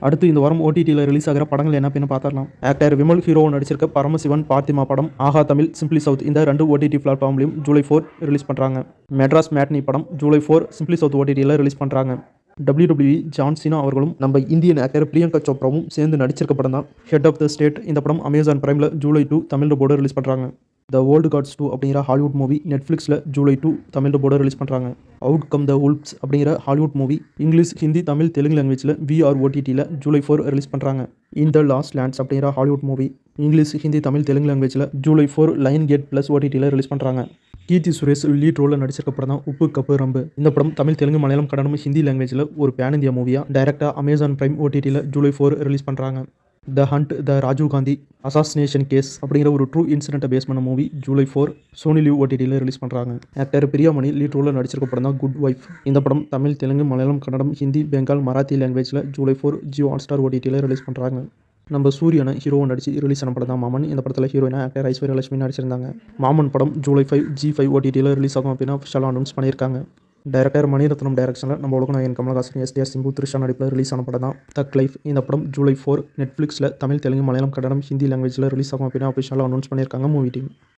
அடுத்து இந்த வாரம் ஓடிடியில் ரிலீஸ் ஆகிற படங்கள் என்ன அப்படின்னு பார்த்துடலாம். ஆக்டர் விமல் ஹீரோ நடிச்சிருக்க பரமசிவன் பார்த்திமா படம் ஆஹா தமிழ் சிம்பிளி சவுத் இந்த ரெண்டு ஓடிடி பிளாட்ஃபார்ம்லையும் ஜூலை ஃபோர் ரிலீஸ் பண்ணுறாங்க மெட்ராஸ் மேட்னி படம் ஜூலை ஃபோர் சிம்பிளி சவுத் ஓடிடியில் ரிலீஸ் பண்ணுறாங்க டபிள்யூடபிள்யூ ஜான் சீனா அவர்களும் நம்ம இந்தியன் ஆக்டர் பிரியங்கா சோப்ராவும் சேர்ந்து நடிச்சிருக்க படம் தான் ஹெட் ஆஃப் த ஸ்டேட் இந்த படம் அமேசான் பிரைமில் ஜூலை டூ தமிழ் போர்டு ரிலீஸ் பண்ணுறாங்க த ஓல்டு காட்ஸ் டூ அப்படிங்கிற ஹாலிவுட் மூவி நெட்ஃப்ளிக்ஸில் ஜூலை டூ தமிழ் போர்டு ரிலீஸ் பண்ணுறாங்க அவுட் கம் த உல்ப்ஸ் அப்படிங்கிற Hollywood movie English Hindi Tamil Telugu லாங்குவேஜில் விஆர் ஓடிடியில் ஜூலை ஃபோர் ரிலீஸ் பண்ணுறாங்க இன் த லாஸ்ட் லேண்ட்ஸ் அப்படிங்கிற Hollywood movie English Hindi Tamil Telugu லாங்குவேஜில் July four Lionsgate plus ஓடிடியில் release பண்ணுறாங்க Keerthy Suresh lead ரோலில் நடிச்சிருக்க படம் தான் உப்பு கப்பு ரம்பு. இந்த படம் தமிழ் தெலுங்கு மலையாளம் கன்னடம் ஹிந்தி லாங்குவேஜில் ஒரு பேன் இந்தியா மூவியாக டைரக்டாக அமேசான் பிரைம் ஓடிடியில் ஜூலை ஃபோர் ரிலீஸ் பண்ணுறாங்க the hunt the Rajiv Gandhi assassination case அப்படிங்கிற ஒரு ட்ரூ இன்சிடென்ட்டை பேஸ் பண்ண movie July four Sony LIV ஓடிடியில் ரிலீஸ் பண்ணுறாங்க ஆக்டர் பிரியாமணி லீட் ரோலில் நடிச்சிருக்க படம் தான் குட் ஒய்ஃப் இந்த படம் தமிழ் தெலுங்கு மலையாளம் கன்னடம் ஹிந்தி பெங்கால் மராத்தி லாங்குவேஜில் ஜூலை ஃபோர் ஜியோ ஹாட்ஸ்டார் ஓடிடியில் ரிலீஸ் பண்ணுறாங்க நம்ம சூரியனை ஹீரோவை நடிச்சு ரிலீஸ் ஆன படம் தான் மாமன். இந்த படத்தில் ஹீரோயினா ஆக்டர் ஐஸ்வர்யா லட்சுமி நடிச்சிருந்தாங்க. மாமன் படம் ஜூலை ஃபைவ் ஜி ஃபைவ் ஓடிடியில் ரிலீஸ் ஆகும் அப்படின்னா அஃபிஷியல் அனௌன்ஸ் பண்ணியிருக்காங்க. டைரக்டர் மணிரத்னம் டைரக்ஷனில் நம்ம உலகநாயகன் கமலஹாசன் எஸ்டிஆர் சிம்பு த்ரிஷா நடிப்பில் ரிலீஸ் ஆன படம் தான் தக் லைஃப் இந்த படம் ஜூலை ஃபோர் நெட்ஃப்ளிக்ஸில் தமிழ் தெலுங்கு மலையாளம் கன்னடம் ஹிந்தி லாங்குவேஜில் ரிலீஸ் ஆகும் அப்படின்னு அஃபிஷியலாக அனௌன்ஸ் பண்ணியிருக்காங்க மூவி டீம்